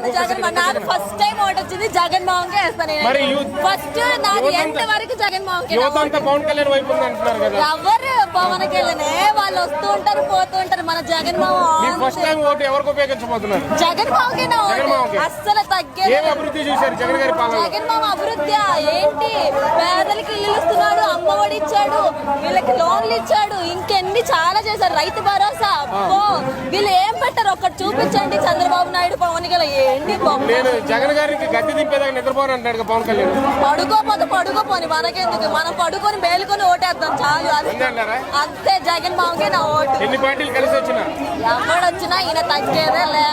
బాగుంది జగన్ నాకు first time vote వచ్చింది. జగన్ మోహన్ కే వేస్తాను మరి యూత్- ఫస్ట్ నాది ఎంత వరకు జగన్ మోహన్ కే యువత అంతా పవన్ కళ్యాణ్ వైపు ఉంది అంటున్నారు కదా. ఎవరు పవన్ కళ్యాణ్ వాళ్ళు వస్తూ ఉంటారు పోతూ ఉంటారు. మన Jagan Mohan first time vote ఎవరికి ఉపయోగించబోతున్నారు? జగన్ మోహన్ కే నా ఓటు. అస్సలు తగ్గేది ఏం అభివృద్ధి చూశారు జగన్ గారి పాలన జగన్ మామ అభివృద్ధి ఏంటి? పేదలకి ఇల్లు ఇస్తున్నాడు అమ్మఒడి ఇచ్చాడు వీళ్ళకి లోన్లు ఇచ్చాడు ఇంకెన్ని చాలా చేశారు. రైతు భరోసా. అబ్బో వీళ్ళు ఏం పెట్టారు? ఒక్కటి చూపించండి చంద్రబాబు నాయుడు పవన్ కళ్యాణ్ ఏంటి బొమ్మ? నేను జగన్ గారికి గద్దె దింపేదాకా నిద్రపోను అంటాడు కదా పవన్ కళ్యాణ్. పడుకోపోతే పడుకోపోని మనకెందుకు? మనం పడుకొని మేలుకొని ఓటేద్దాం చాలు. అది అంతే జగన్ మామకే నా ఓటు. ఎన్ని పార్టీలు కలిసి వచ్చినా ఎవడొచ్చినా ఈయన తగ్గేదే లే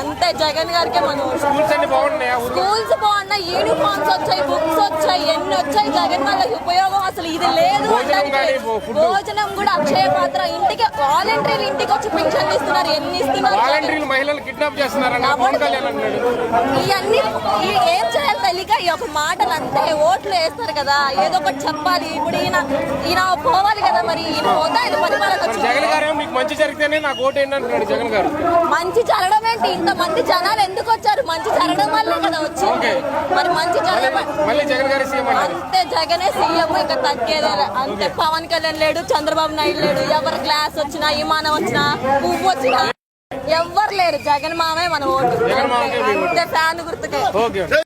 అంతే జగన్ గారికే మన స్కూల్స్ బాగున్నాయా యూనిఫామ్స్ వచ్చాయి బుక్స్ వచ్చాయి ఎన్ని వచ్చాయి జగన్ వాళ్ళకి ఉపయోగం అసలు ఇది లేదు భోజనం కూడా అక్షయ పాత్ర. ఇంటికి వాలంటీర్లు ఇంటికి వచ్చి పింఛన్లు ఇస్తున్నారు ఎన్ని ఇస్తున్నారు ఇవన్నీ ఏం చేయాలి తెలియక ఈ ఒక మాటలు అంతే ఓట్లు వేస్తారు కదా. ఏదో ఒకటి చెప్పాలి. ఇప్పుడు ఈయన ఈయన పోవాలి కదా మరి. ఈయన పోతే ఆయన పరిపాలన జగన్ గారు మీకు మంచి జరిగితేనే నాకు ఓటు ఏంటి అంటున్నాడు జగన్ గారు. మంచి జరగడం ఏంటి? ఇంత మంది జనాలు ఎందుకు వచ్చారు? మంచి జరగడం వల్లే కదా వచ్చింది. మరి మంచి అంతే జగనే సీఎం. ఇంకా తగ్గేదే. అంతే పవన్ కళ్యాణ్ లేడు చంద్రబాబు నాయుడు లేడు. ఎవరు క్లాస్ వచ్చినా విమానం వచ్చినా పువ్వు వచ్చినా ఎవ్వరు లేరు. జగన్ మామే మన ఓటు. అంతే ఫ్యాన్ గుర్తుకే.